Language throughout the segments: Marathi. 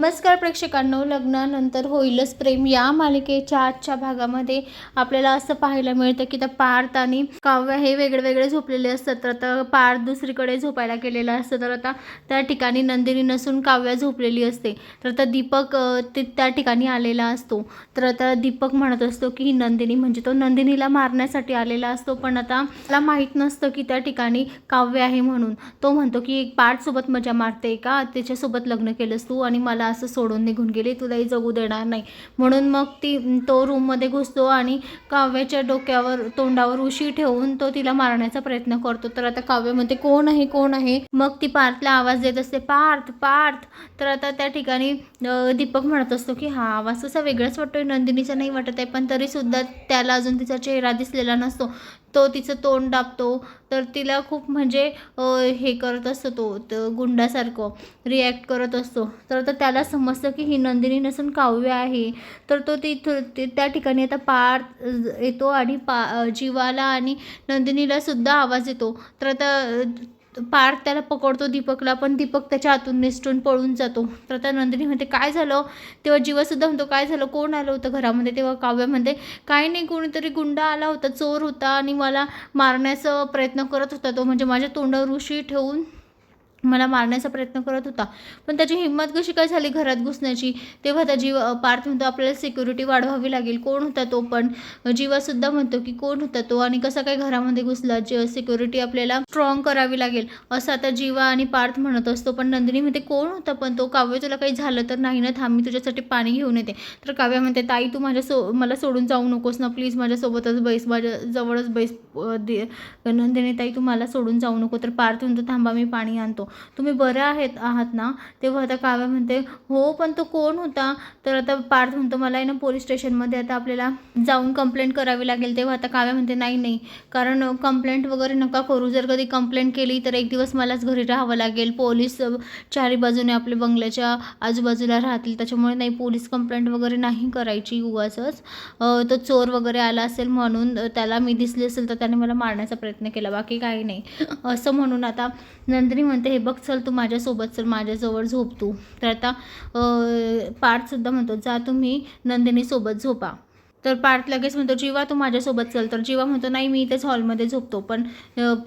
नमस्कार प्रेक्षकांनो लग्नानंतर होईलच प्रेम. या मालिकेच्या आजच्या भागामध्ये आपल्याला असं पाहायला मिळतं की त्या पार्थ आणि काव्य हे वेगळे वेगळे झोपलेले असतात. तर आता पार्थ दुसरीकडे झोपायला गेलेला असतं. तर आता त्या ठिकाणी नंदिनी नसून काव्य झोपलेली असते. तर आता दीपक ते त्या ठिकाणी आलेला असतो. तर आता दीपक म्हणत असतो की ही नंदिनी म्हणजे तो नंदिनीला मारण्यासाठी आलेला असतो. पण आता त्याला माहीत नसतं की त्या ठिकाणी काव्य आहे म्हणून. तो म्हणतो की एक पार्थसोबत मजा मारते का? त्याच्यासोबत लग्न केलंस तू आणि मला असं सोडून निघून गेली तुलाही जगू देणार नाही. म्हणून मग ती तो रूममध्ये घुसतो आणि काव्याच्या डोक्यावर तोंडावर उशी ठेवून तो तिला मारण्याचा प्रयत्न करतो. तर आता काव्य म्हणते कोण आहे कोण आहे? मग ती पार्थला आवाज देत असते पार्थ पार्थ. तर आता त्या ठिकाणी दीपक म्हणत असतो की हा आवाज कसा वेगळाच वाटतोय नंदिनीचा नाही वाटत आहे पण तरीसुद्धा त्याला अजून तिचा चेहरा दिसलेला नसतो. तो तिचं तोंड दाबतो. तर तिला खूप म्हणजे हे करत असतो तो तर गुंडासारखं रिॲक्ट करत असतो. तर आता त्याला समजतं की ही नंदिनी नसून काव्य आहे. तर तो तिथं ते- त्या ठिकाणी आता पार येतो आणि पा जीवाला आणि नंदिनीलासुद्धा आवाज येतो. तर आता पार पार्थ त्याला पकडतो दीपकला पण दीपक त्याच्या हातून निसटून पळून जातो. तर आता नंदिनी म्हणते काय झालं? तेव्हा जीवासुद्धा म्हणतो काय झालं? कोण आलं होतं घरामध्ये? तेव्हा काव्य म्हणते काही नाही कोणीतरी गुंडा आला होता चोर होता आणि मला मारण्याचा प्रयत्न करत होता तो. म्हणजे माझ्या तोंडावर उशी ठेवून मला मारण्याचा प्रयत्न करत होता. पण त्याची हिंमत कशी काय झाली घरात घुसण्याची? तेव्हा त्या जीव पार्थ म्हणतो आपल्याला सिक्युरिटी वाढवावी लागेल. कोण होता तो? पण जीवासुद्धा म्हणतो की कोण होता तो? आणि कसा काय घरामध्ये घुसला? जे सिक्युरिटी आपल्याला स्ट्रॉंग करावी लागेल. असं आता जीवा आणि पार्थ म्हणत असतो. पण नंदिनी म्हणते कोण होता पण तो? काव्य तुला काही झालं तर नाही ना थांब मी तुझ्यासाठी पाणी घेऊन येते. तर काव्य म्हणते ताई तू माझ्या सो मला सोडून जाऊ नकोस ना प्लीज माझ्यासोबतच बैस माझ्या जवळच बैस दे नंदिनी ताई तू मला सोडून जाऊ नको. तर पार्थ म्हणतो थांबा मी पाणी आणतो. तुम्ही बरे आहेत आहात ना? तेव्हा आता काव्य म्हणते हो पण तो कोण होता? तर आता पार्थ म्हणतो मला आहे ना पोलीस स्टेशनमध्ये आता आपल्याला जाऊन कंप्लेंट करावी लागेल. तेव्हा आता काव्य म्हणते नाही नाही. कारण कंप्लेंट वगैरे नका करू. जर कधी कंप्लेंट केली तर एक दिवस मलाच घरी राहावं लागेल. पोलीस चारी बाजूने आपल्या बंगल्याच्या आजूबाजूला राहतील. त्याच्यामुळे नाही पोलीस कंप्लेंट वगैरे नाही करायची उगाचच. तो चोर वगैरे आला असेल म्हणून त्याला मी दिसली असेल तर त्याने मला मारण्याचा प्रयत्न केला. बाकी काही नाही. असं म्हणून आता नंदिनी म्हणते हे बघ चल तू माझ्यासोबत चल माझ्याजवळ झोप तू. तर आता पार्थसुद्धा म्हणतो जा तुम्ही नंदिनीसोबत झोपा. तर पार्थ लगेच म्हणतो जीवा तू माझ्यासोबत चल. तर जीवा म्हणतो नाही मी इथेच हॉलमध्ये झोपतो. पण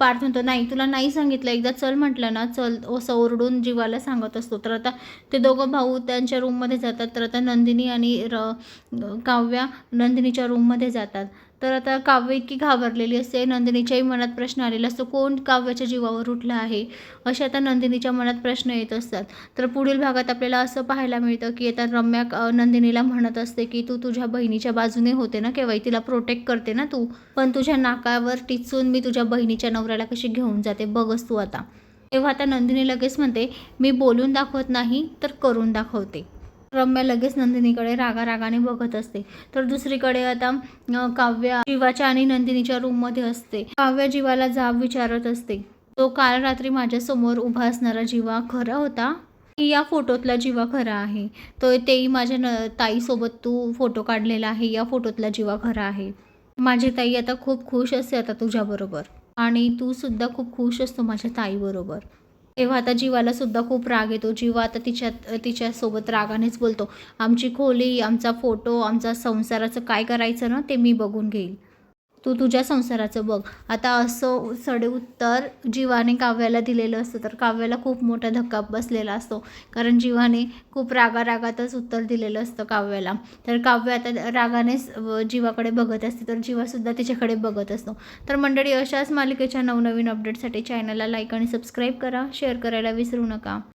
पार्थ म्हणतो नाही तुला नाही सांगितलं एकदा चल म्हटलं ना चल असं ओरडून जीवाला सांगत असतो. तर आता ते दोघं भाऊ त्यांच्या रूममध्ये जातात. तर आता नंदिनी आणि र काव्या नंदिनीच्या रूममध्ये जातात. तर आता काव्य इतकी घाबरलेली असते नंदिनीच्याही मनात प्रश्न आलेला असतो कोण काव्याच्या जीवावर उठला आहे? असे आता नंदिनीच्या मनात प्रश्न येत असतात. तर पुढील भागात आपल्याला असं पाहायला मिळतं की आता रम्या नंदिनीला म्हणत असते की तू तुझ्या बहिणीच्या बाजूने होते ना केव्हाही? तिला प्रोटेक्ट करते ना तू? पण तुझ्या नाकावर टिचून मी तुझ्या बहिणीच्या नवऱ्याला कशी घेऊन जाते? बघस तू आता. तेव्हा आता नंदिनी लगेच म्हणते मी बोलून दाखवत नाही तर करून दाखवते. रम्या लगेच नंदिनीकडे रागा रागाने बघत असते. तर दुसरीकडे आता काव्या जीवाच्या आणि नंदिनीच्या रूममध्ये असते. काव्या जीवाला जाब विचारत असते. तो काल रात्री माझ्यासमोर उभा असणारा जीवा खरा होता? की या फोटोतला जीवा खरा आहे? तो तेही माझ्या न ताईसोबत तू फोटो काढलेला आहे या फोटोतला जीवा खरा आहे. माझी ताई आता खूप खुश असते आता तुझ्याबरोबर. आणि तू सुद्धा खूप खुश असतो माझ्या ताईबरोबर. तेव्हा आता जीवाला सुद्धा खूप राग येतो. जीवा आता तिच्यात तिच्यासोबत रागानेच बोलतो. आमची खोली आमचा फोटो आमचा संसाराचं काय करायचं ना ते मी बघून घेईल. तू तुझ्या संसाराचं बघ. आता असं सडे उत्तर जीवाने काव्याला दिलेलं असतं तर काव्याला खूप मोठा धक्का बसलेला असतो. कारण जीवाने खूप रागा रागातच उत्तर दिलेलं असतं काव्याला. तर काव्य आता रागानेच जीवाकडे बघत असते तर जीवासुद्धा तिच्याकडे बघत असतो. तर मंडळी अशाच मालिकेच्या नवनवीन अपडेटसाठी चॅनलला लाईक आणि सबस्क्राईब करा. शेअर करायला विसरू नका.